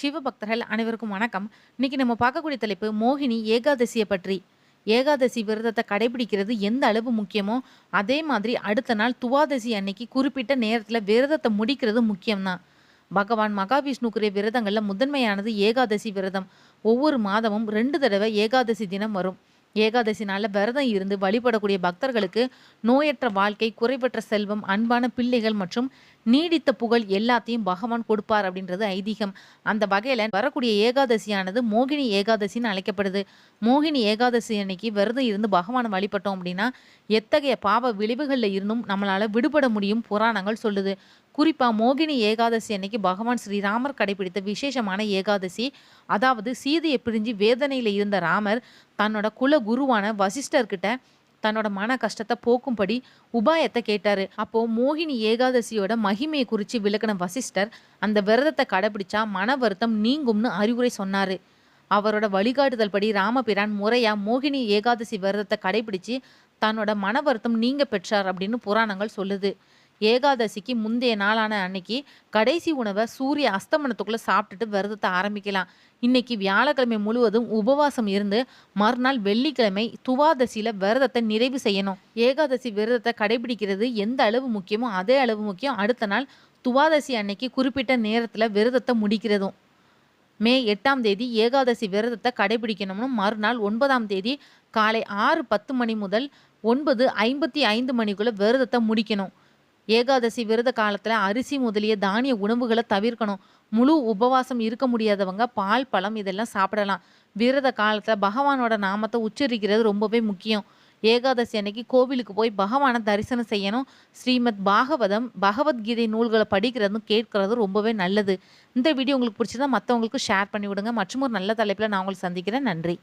சிவபக்தர்கள் அனைவருக்கும் வணக்கம். இன்னைக்கு நம்ம பார்க்கக்கூடிய தலைப்பு மோகினி ஏகாதசியை பற்றி. ஏகாதசி விரதத்தை கடைபிடிக்கிறது எந்த அளவு முக்கியமோ அதே மாதிரி அடுத்த நாள் துவாதசி அன்னைக்கு குறிப்பிட்ட நேரத்தில் விரதத்தை முடிக்கிறது முக்கியம்தான். பகவான் மகாவிஷ்ணுக்குரிய விரதங்களில் முதன்மையானது ஏகாதசி விரதம். ஒவ்வொரு மாதமும் ரெண்டு தடவை ஏகாதசி தினம் வரும். ஏகாதசி நாளில் விரதம் இருந்து வழிபடக்கூடிய பக்தர்களுக்கு நோயற்ற வாழ்க்கை குறைபற்ற செல்வம் அன்பான பிள்ளைகள் மற்றும் நீடித்த புகழ் எல்லாத்தையும் பகவான் கொடுப்பார் அப்படின்றது ஐதீகம். அந்த வகையில் வரக்கூடிய ஏகாதசியானது மோகினி ஏகாதசின்னு அழைக்கப்படுது. மோகினி ஏகாதசி அன்னைக்கு விரதம் இருந்து பகவான் வழிபட்டோம் அப்படின்னா எத்தகைய பாவ விளைவுகளில் இருந்தும் நம்மளால் விடுபட முடியும் புராணங்கள் சொல்லுது. குறிப்பாக மோகினி ஏகாதசி அன்னைக்கு பகவான் ஸ்ரீராமர் கடைபிடித்த விசேஷமான ஏகாதசி அதாவது சீதையை பிரிஞ்சு வேதனையில் இருந்த ராமர் தன்னோட குல குருவான வசிஷ்டர்கிட்ட தன்னோட மன கஷ்டத்தை போக்கும்படி உபாயத்தை கேட்டாரு. அப்போ மோகினி ஏகாதசியோட மகிமையை குறித்து விளக்கின வசிஷ்டர் அந்த விரதத்தை கடைபிடிச்சா மன வருத்தம் நீங்கும்னு அறிவுரை சொன்னாரு. அவரோட வழிகாட்டுதல் படி ராமபிரான் முறையா மோகினி ஏகாதசி விரதத்தை கடைபிடிச்சு தன்னோட மன வருத்தம் நீங்க பெற்றார் அப்படின்னு புராணங்கள் சொல்லுது. ஏகாதசிக்கு முந்தைய நாளான அன்னைக்கு கடைசி உணவை சூரிய அஸ்தமனத்துக்குள்ளே சாப்பிட்டுட்டு விரதத்தை ஆரம்பிக்கலாம். இன்னைக்கு வியாழக்கிழமை முழுவதும் உபவாசம் இருந்து மறுநாள் வெள்ளிக்கிழமை துவாதசியில் விரதத்தை நிறைவு செய்யணும். ஏகாதசி விரதத்தை கடைபிடிக்கிறது எந்த அளவு முக்கியமோ அதே அளவு முக்கியம். அடுத்த நாள் துவாதசி அன்னைக்கு குறிப்பிட்ட நேரத்தில் விரதத்தை முடிக்கிறதும். மே எட்டாம் தேதி ஏகாதசி விரதத்தை கடைபிடிக்கணும்னு மறுநாள் ஒன்பதாம் தேதி காலை ஆறு பத்து மணி முதல் ஒன்பது ஐம்பத்தி ஐந்து மணிக்குள்ளே விரதத்தை முடிக்கணும். ஏகாதசி விரத காலத்தில் அரிசி முதலிய தானிய உணவுகளை தவிர்க்கணும். முழு உபவாசம் இருக்க முடியாதவங்க பால் பழம் இதெல்லாம் சாப்பிடலாம். விரத காலத்தில் பகவானோட நாமத்தை உச்சரிக்கிறது ரொம்பவே முக்கியம். ஏகாதசி அன்னைக்கு கோவிலுக்கு போய் பகவானை தரிசனம் செய்யணும். ஸ்ரீமத் பாகவதம் பகவத்கீதை நூல்களை படிக்கிறதும் கேட்கறதும் ரொம்பவே நல்லது. இந்த வீடியோ உங்களுக்கு பிடிச்சதா மற்றவங்களுக்கு ஷேர் பண்ணி விடுங்க மற்றும் ஒரு நல்ல தலைப்பில் நான் உங்களுக்கு சந்திக்கிறேன். நன்றி.